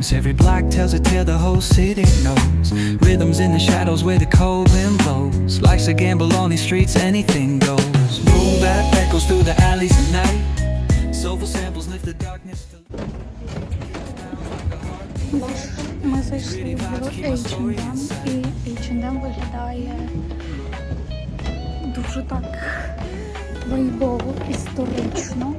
glows. Every block tells a tale the whole city knows. Rhythms in the shadows where the cold wind blows. Life's a gamble on these streets, anything goes. Boom bap echoes through the alleys at night. Soulful samples lift the darkness. To... Ми зайшли в H&M і H&M виглядає дуже так вайбово, історично.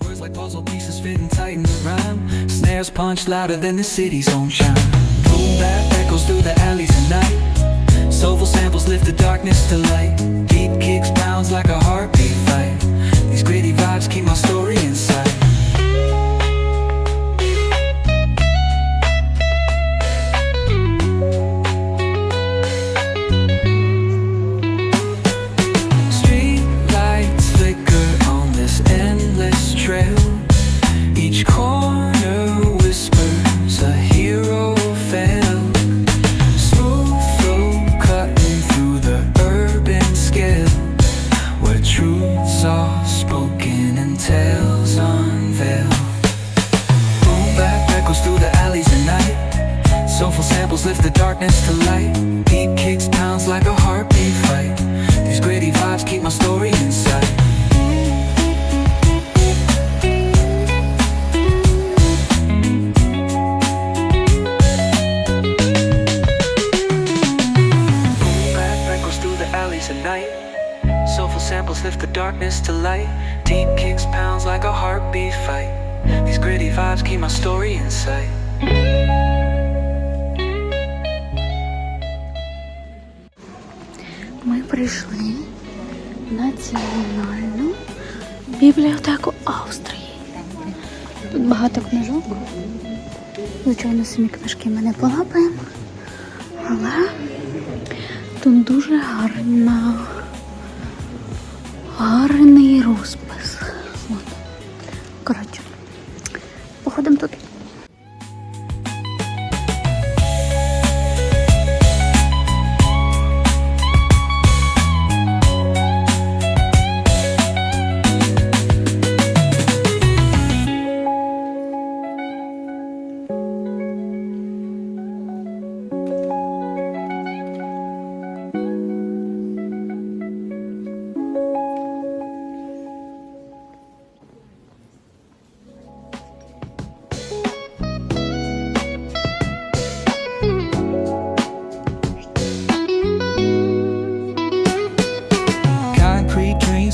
Words like puzzle pieces fitting tight in the rhyme. Snares punch louder than the city's own shine. Boom that echoes through the alleys at night. Soulful samples lift the darkness to light. Deep kicks pounds like a heartbeat fight. These gritty vibes keep my story inside. Unveiled. Boom bap echoes through the alleys at night. Soulful samples lift the darkness to light. Deep kicks pounds like a heartbeat fight. These gritty vibes keep my story inside. Bap echoes through the alleys at night. Soulful samples lift the darkness to light. Deep kicks pounds like a heartbeat fight. These gritty vibes keep my story in sight. Ми прийшли Національну бібліотеку Австрії. Тут багато книжок. Звичайно, самі книжки ми не полапаємо. Але тут дуже гарна, гарний розпис.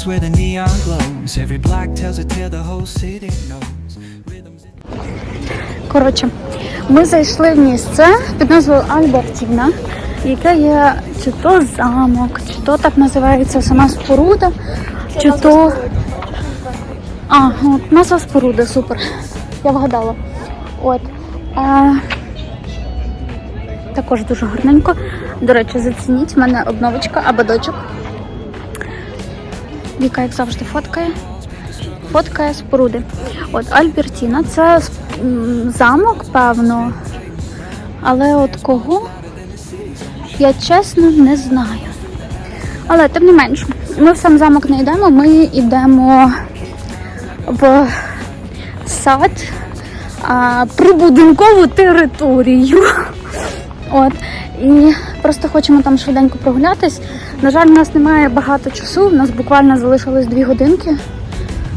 Where the neon glows. Every block tells a tale the whole city knows. Rhythms Коротше, ми зайшли в місце під назвою Альбертіна, яке є чи то замок, чи то так називається сама споруда, чи то. А, от назва споруда, супер. Я вгадала. От. А... Також дуже гарненько. До речі, зацініть в мене обновочка або дочок. Віка, як завжди, фоткає. Фоткає споруди. От Альбертіна це замок, певно. Але от кого? Я чесно не знаю. Але тим не менш, ми в сам замок не йдемо, ми йдемо в сад, а, прибудинкову територію. От. І просто хочемо там швиденько прогулятись. На жаль, у нас немає багато часу, у нас буквально залишилось дві годинки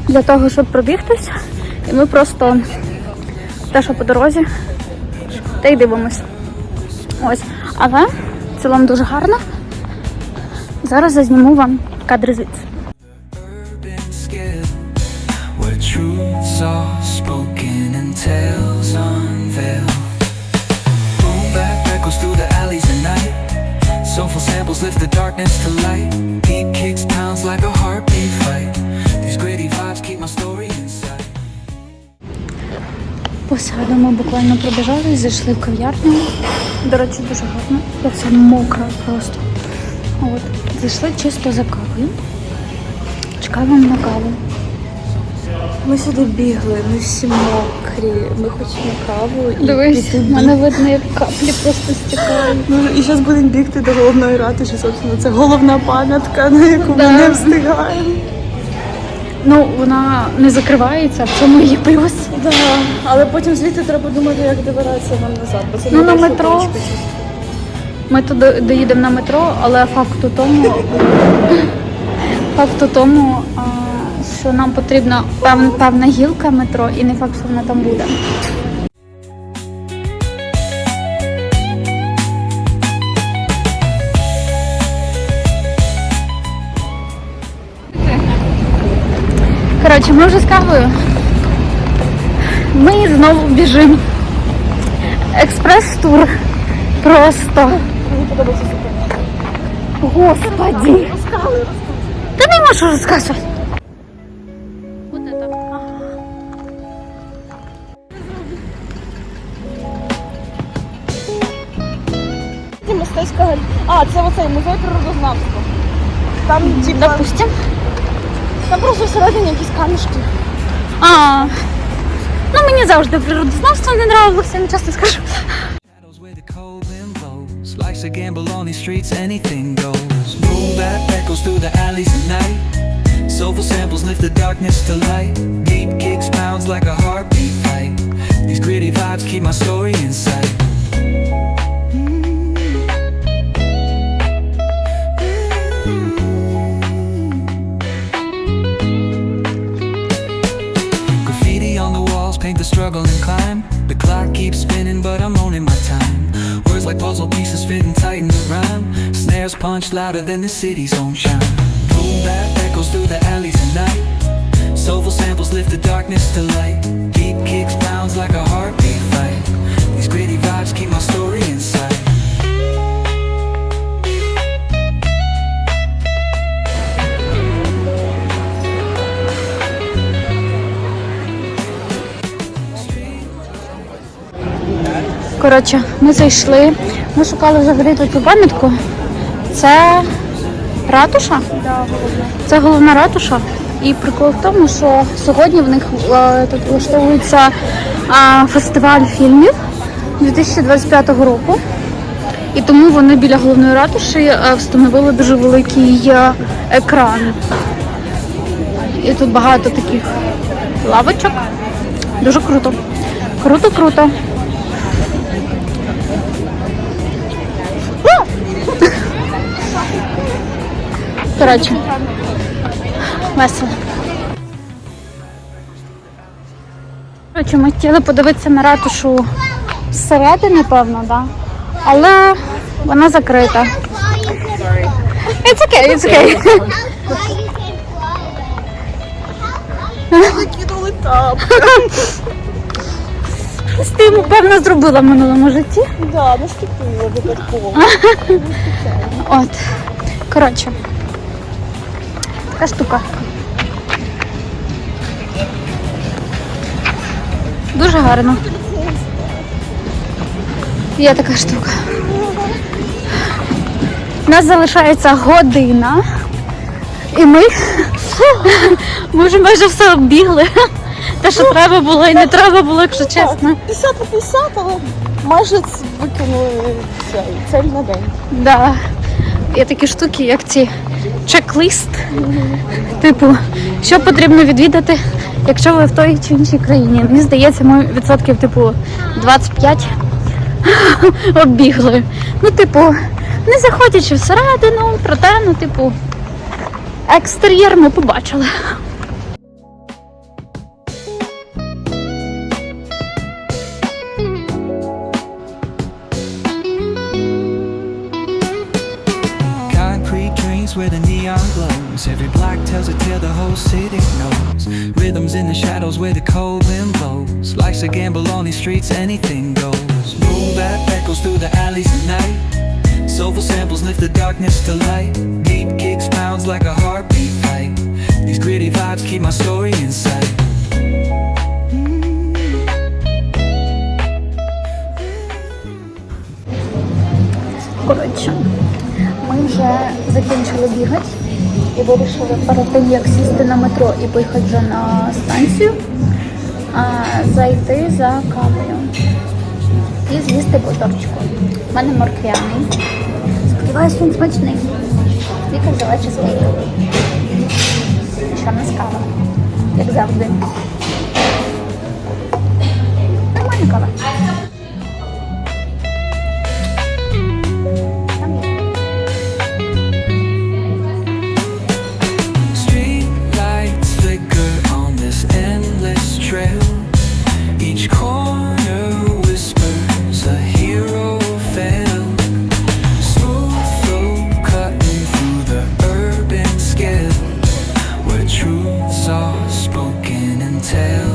для того, щоб пробігтись. І ми просто те, що по дорозі, та й дивимось. Ось. Але в цілому дуже гарно. Зараз зазніму вам кадри звідси. spoken and tales unveiled. Boom bap echoes through the. Soulful lift the darkness to light. Beat kicks pounds like a heartbeat fight. These gritty vibes keep my story inside. По саду ми буквально пробіжали, зайшли в кав'ярню. До речі, дуже гарно. Це мокра просто. От. Зайшли чисто за кавою. Чекаємо на каву. Ми сюди бігли, ми всі мокрі. Захрі, ми хочемо каву і Дивись, в мене видно, як каплі просто стікають. Ну і зараз будемо бігти до головної ратуші, собственно, це головна пам'ятка, на яку Да. ми не встигаємо. Ну, вона не закривається, в цьому її плюс. Да. Але потім звідти треба думати, як добиратися нам назад. Бо це Ну, на метро. Ми туди доїдемо на метро, але факт у тому, факт у тому, а, що нам потрібна певна, певна гілка метро, і не факт, що вона там буде. Коротше, ми вже з кавою. Ми знову біжимо. Експрес-тур. Просто. Мені подобається. Господи. Та не можу розказувати. Це мистецька галь- А, це оцей музей природознавства. Там, типа, Допустим. там просто всередині якісь камішки. А. Ну, мені завжди природознавство не нравилося, не часто скажу. Shadows where the cold wind blows. Life's a gamble on these streets, anything goes. Moon that echoes through the alleys at night. Soulful samples lift the darkness to light. Deep kicks pounds like a heartbeat fight. These gritty vibes keep my story in sight. Like puzzle pieces fitting tight in the rhyme. Snares punch louder than the city's own chime. Boom that echoes through the alleys at night. Soulful samples lift the darkness to light. Deep kicks pounds like a heartbeat fight. These gritty vibes keep my story inside. Коротше, ми зайшли. Ми шукали взагалі тут цю пам'ятку. Це ратуша? Це головна ратуша. І прикол в тому, що сьогодні в них е, тут влаштовується е, фестиваль фільмів 2025 року. І тому вони біля головної ратуші е, встановили дуже великий е, екран. І тут багато таких лавочок. Дуже круто. круто. Круто, Коротше, весело. Коротше, ми хотіли подивитися на ратушу зсередини, певно, да? але вона закрита. It's okay, it's okay. Закинули там. Ти йому, певно, зробила в минулому житті. Да, наступила випадково. От. Коротше. Така штука. Дуже гарно. Є така штука. У нас залишається година. І ми, ми вже майже все оббігли. Те, що треба було і не треба було, якщо чесно. 50 на 50, але майже викинули цей, цель на день. Да. Є такі штуки, як ці чек-лист. Типу, що потрібно відвідати, якщо ви в той чи іншій країні. Мені здається, ми відсотків, типу, 25 оббігли. Ну, типу, не заходячи всередину, проте, ну, типу, екстер'єр ми побачили. Gamble on these streets, anything goes. That echoes through the alleys at night. Soulful samples lift the darkness to light. Deep kicks pounds like a heartbeat fight. These gritty vibes keep my story inside. Коротше, ми вже закінчили бігати і вирішили перед тим, як сісти на метро і поїхати вже на станцію, зайти за кавою і з'їсти по. У мене морквяний. Сподіваюсь, він смачний. Віка взяла чизкейк. Що не кава? Як завжди. tell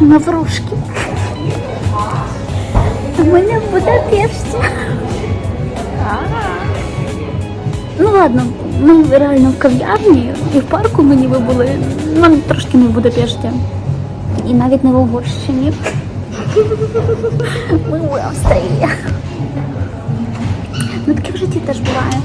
нашу маврушки. У мене в Будапешті. Ну ладно, ми реально в кав'ярні і в парку мені ніби були. Ну, трошки не в Будапешті. І навіть не в Угорщині. Ми в Австрії. Ну таке в житті теж буває.